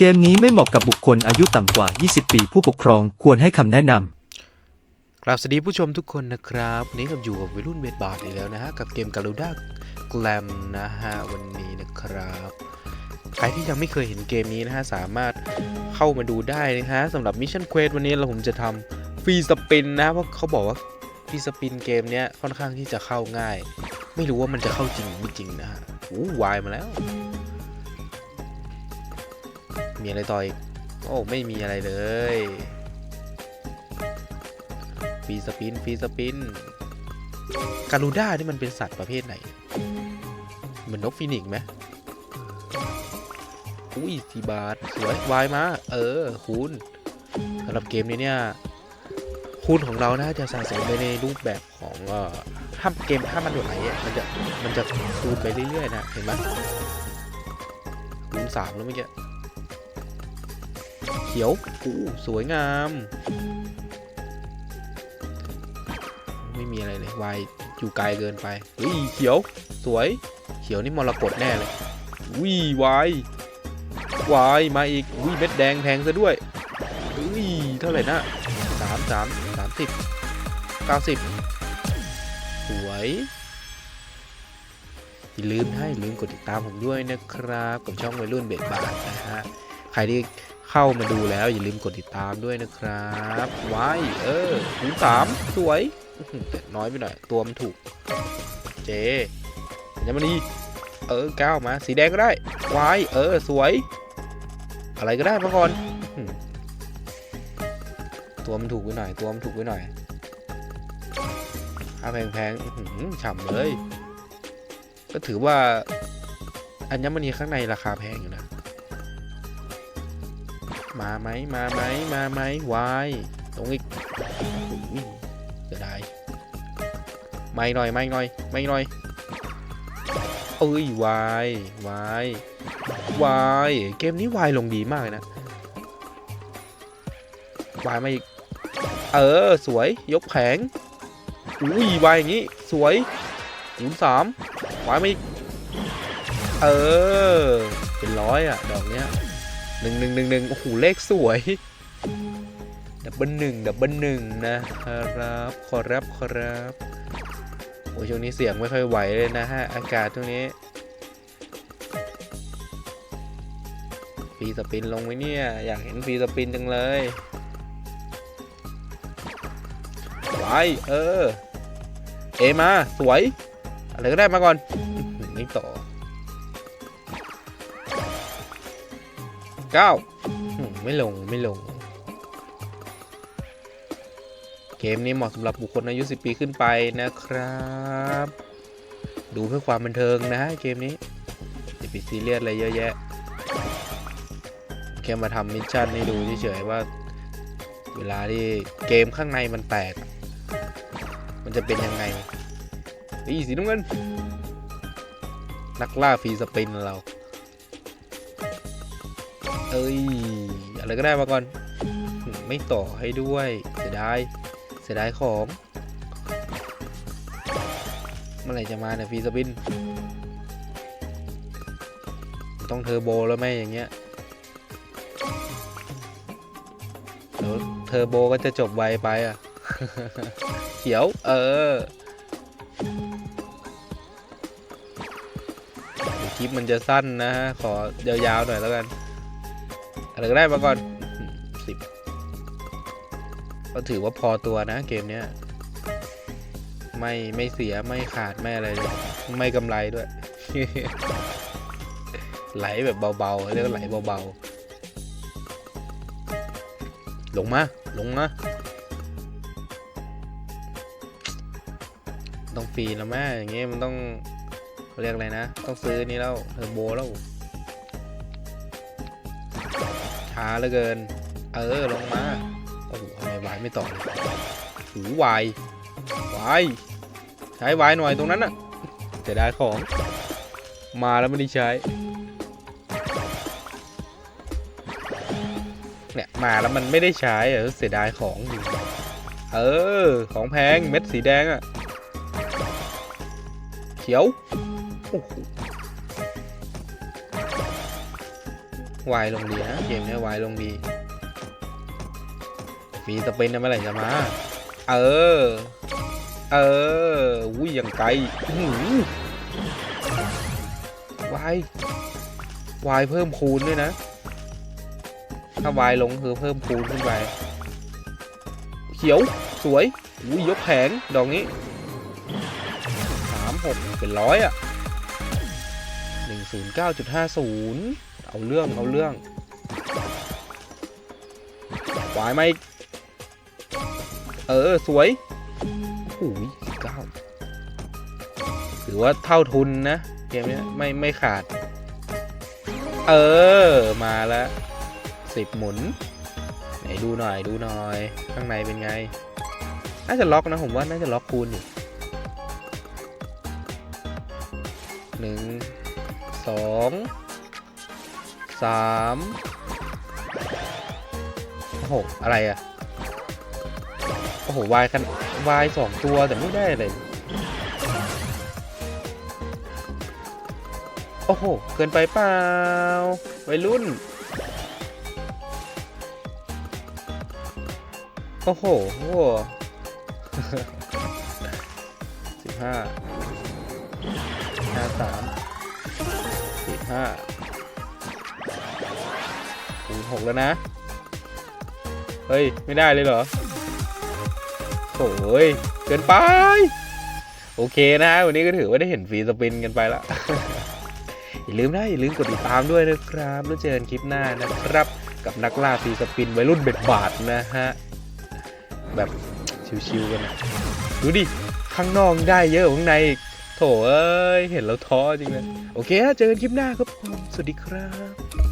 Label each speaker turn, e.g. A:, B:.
A: เกมนี้ไม่เหมาะกับบุคคลอายุต่ำกว่า 20 ปี ผู้ปกครองควรให้คำแนะนำ
B: กราบสวัสดีผู้ชมทุกคนนะครับวันนี้กับอยู่กับวัยรุ่นเบสบาร์อีกแล้วนะฮะ กับเกมกาลูด้าแกลมนะฮะ วันนี้นะครับ ใครที่ยังไม่เคยเห็นเกมนี้นะฮะ สามารถเข้ามาดูได้นะฮะสำหรับมิชชั่นเควสวันนี้เราผมจะทำฟรีสปินนะเพราะเขาบอกว่าฟรีสปินเกมเนี้ยค่อนข้างที่จะเข้าง่าย ไม่รู้ว่ามันจะเข้าจริงไม่จริงนะฮะอู้วายมาแล้ว มีอะไรต่ออีก โอ้ ไม่มีอะไรเลยฟรีสปินฟรีสปินการูด้านี่มันเป็นสัตว์ประเภทไหน เหมือนนกฟีนิกซ์ไหมอุ้ยสีบาทสวยวายมา เออ คูณสำหรับเกมนี้เนี่ย คูณของเรานะจะสะสมไปในรูปแบบของเอ่อถ้าเกมถ้ามันไหลอะมันจะมันจะคูณไปเรื่อยๆนะ เห็นไหมคูณสามแล้วเมื่อกี้ เขียวอู้สวยงาม ไม่มีอะไรเลยวายอยู่ไกลเกินไปอุ้ยเขียว สวย เขียวนี่มรกตแน่เลยอุ้ยวายวายมาอีกอุ้ยเม็ดแดงแพงซะด้วยอุ้ยเท่าไหร่นะสามสามสามสิบเก้าสิบสวยอย่าลืมให้ลืมกดติดตามผมด้วยนะครับ กับช่องวัยรุ่นเบดบาร์นะฮะ ใครที่ เข้ามาดูแล้วอย่าลืมกดติดตามด้วยนะครับวายเออหูสามสวยแต่น้อยไปหน่อย ตัวมันถูก เจยังมาดีเออก้าวมา สีแดงก็ได้วายเออ สวย อะไรก็ได้มาก่อน ตัวมันถูกไปหน่อย ตัวมันถูกไปหน่อยถ้าแพงๆฉ่ำเลย ก็ถือว่าอัญมณีข้างในราคาแพงอยู่นะ มาไหมมาไหมมาไหมวายตรงอีกเสียดายไม่หน่อยไม่หน่อยไม่หน่อยเอ้ยวายวายวายเกมนี้วายลงดีมากนะวายมาอีกเออสวยยกแผงอุ้ยวายอย่างนี้สวยศูนสามวายมาอีกเออเป็นร้อยอะดอกเนี้ย หนึ่งหนึ่งหนึ่งหนึ่งโอ้โหเลขสวยดับเบิลหนึ่งดับเบิลหนึ่งนะครับขอรับขอรับโอ้ช่วงนี้เสียงไม่ค่อยไหวเลยนะฮะ อากาศช่วงนี้ ฟีสปินลงไว้เนี่ย อยากเห็นฟีสปินจังเลยไว้เออ เอมา สวย อะไรก็ได้มาก่อนอื้อหือไม่ต่อ เก้าไม่ลงไม่ลง เกมนี้เหมาะสำหรับบุคคลอายุ 10 ปีขึ้นไปนะครับ ดูเพื่อความบันเทิงนะเกมนี้จะไปซีเรียสอะไรเยอะแยะ แค่มาทำมิชชั่นให้ดูเฉยๆว่า เวลาที่เกมข้างในมันแตก มันจะเป็นยังไงอีสีน้ำเงิน นักล่าฟรีสปินเรา เอ้ย อะไรก็ได้มาก่อน ไม่ต่อให้ด้วย เสียดาย เสียดายของ เมื่อไหร่จะมาเนี่ยฟีสปิน ต้องเทอร์โบแล้วไหมอย่างเงี้ยเดี๋ยวเทอร์โบก็จะจบไวไปอะ เขียว เออคลิปมันจะสั้นนะฮะ ขอยาวๆหน่อยแล้วกัน อะไรก็ได้มาก่อนสิบก็ถือว่าพอตัวนะเกมเนี้ยไม่ไม่เสียไม่ขาดไม่อะไรเลยไม่กำไรด้วย ไหลแบบเบาๆเรียกว่าไหลเบาๆลงมาลงมาต้องฟรีแล้วแม่อย่างเงี้ยมันต้องเรียกอะไรนะ ต้องซื้อนี่แล้วเทอร์โบแล้ว ช้าเหลือเกิน เออลงมาโอ้โหทำไมวายไม่ต่อเลยหูวายวายใช้วายหน่อยตรงนั้นน่ะจะได้ของ มาแล้วไม่ได้ใช้เนี่ยมาแล้วมันไม่ได้ใช้เออเสียดายของอยู่เออ ของแพงเม็ดสีแดงอะ่ะเขียวโอ้โห วายลงดีนะเกมนี้วายลงดีฟรีสเปนนะเมื่อไหร่จะมา เออ เอออุ้ยอย่างไกลหือวายวายเพิ่มคูณด้วยนะ ถ้าวายลงคือเพิ่มคูณขึ้นไป เขียวสวยอุ้ยยกแผงดอกนี้สามหกเป็นร้อยอะหนึ่งศูนย์เก้าจุดห้าศูนย์ เอาเรื่องเอาเรื่องวายไหมเออ สวยโอ้ยสิบเก้าถือว่าเท่าทุนนะ เกมเนี้ยไม่ไม่ขาด เออ มาแล้วสิบหมุน ไหนดูหน่อยดูหน่อย ข้างในเป็นไง น่าจะล็อกนะผมว่าน่าจะล็อกคูณอยู่หนึ่งสอง สามโอ้โหอะไรอะโอ้โหวายกันวายสองตัวแต่ไม่ได้เลย โอ้โห เกินไปเปล่าวัยรุ่น โอ้โหโอ้โหสิบห้าห้าสามสิบห้า คูณหกแล้วนะ เฮ้ย ไม่ได้เลยเหรอโอ้ยเกินไป โอเคนะวันนี้ก็ถือว่าได้เห็นฟรีสปินกันไปละอย่าลืมนะอย่าลืมกดติดตามด้วยนะครับ แล้วเจอกันคลิปหน้านะครับ กับนักล่าฟรีสปินวัยรุ่นเบ็ดบาทนะฮะ แบบชิวๆกันนะดูดิ ข้างนอกได้เยอะกว่าข้างในอีกโถเอ้ย เห็นแล้วท้อจริงเลย โอเคฮะเจอกันคลิปหน้าครับ สวัสดีครับ